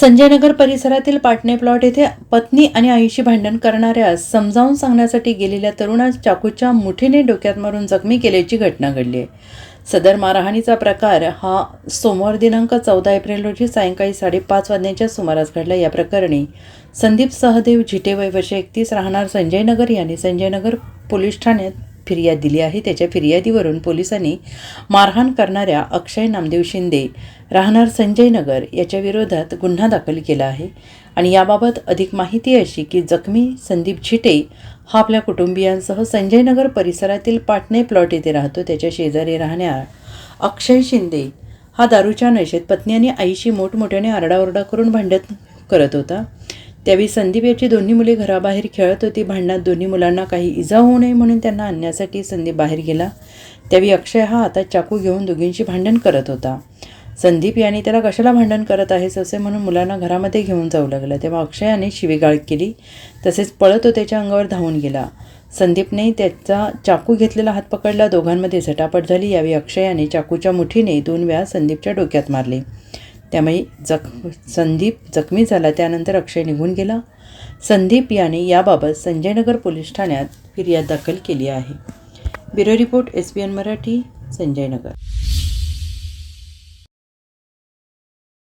संजयनगर परिसरातील पाटणे प्लॉट येथे पत्नी आणि आईशी भांडण करणाऱ्यास समजावून सांगण्यासाठी गेलेल्या तरुणास चाकूच्या मुठीने डोक्यात मारून जखमी केल्याची घटना घडली आहे. सदर मारहाणीचा प्रकार हा सोमवार दिनांक चौदा एप्रिल रोजी सायंकाळी साडेपाच वाजण्याच्या सुमारास घडला. या प्रकरणी संदीप सहदेव झिटे वय वर्ष एकतीस राहणार संजयनगर यांनी संजयनगर पोलीस ठाण्यात फिर्याद दिली आहे. त्याच्या फिर्यादीवरून पोलिसांनी मारहाण करणाऱ्या अक्षय नामदेव शिंदे राहणार संजयनगर याच्या विरोधात गुन्हा दाखल केला आहे. आणि याबाबत अधिक माहिती अशी की जखमी संदीप झिटे हा आपल्या कुटुंबियांसह संजयनगर परिसरातील पाटणे प्लॉट येथे राहतो. त्याच्या शेजारी राहण्या अक्षय शिंदे हा दारूच्या नशेत पत्नी आणि आईशी मोठमोठ्याने आरडाओरडा करून भांडत करत होता. त्यावेळी संदीप याची दोन्ही मुले घराबाहेर खेळत होती. भांडणात दोन्ही मुलांना काही इजा होऊ नये म्हणून त्यांना आणण्यासाठी संदीप बाहेर गेला. त्यावेळी अक्षय हा हातात चाकू घेऊन दोघींशी भांडण करत होता. संदीप याने त्याला कशाला भांडण करत आहेस असे म्हणून मुलांना घरामध्ये घेऊन जाऊ लागला. तेव्हा अक्षयाने शिवीगाळ केली. तसेच पळत तो त्याच्या अंगावर धावून गेला. संदीपने त्याचा चाकू घेतलेला हात पकडला. दोघांमध्ये झटापट झाली. यावेळी अक्षयाने चाकूच्या मुठीने दोन वेळा संदीपच्या डोक्यात मारले. त्यामुळे जख संदीप जखमी झाला. त्यानंतर अक्षय निघून गेला. संदीप याने याबाबत संजयनगर पोलीस ठाण्यात फिर्याद दाखल केली आहे. Bureau report S B N Marathi Sanjaynagar.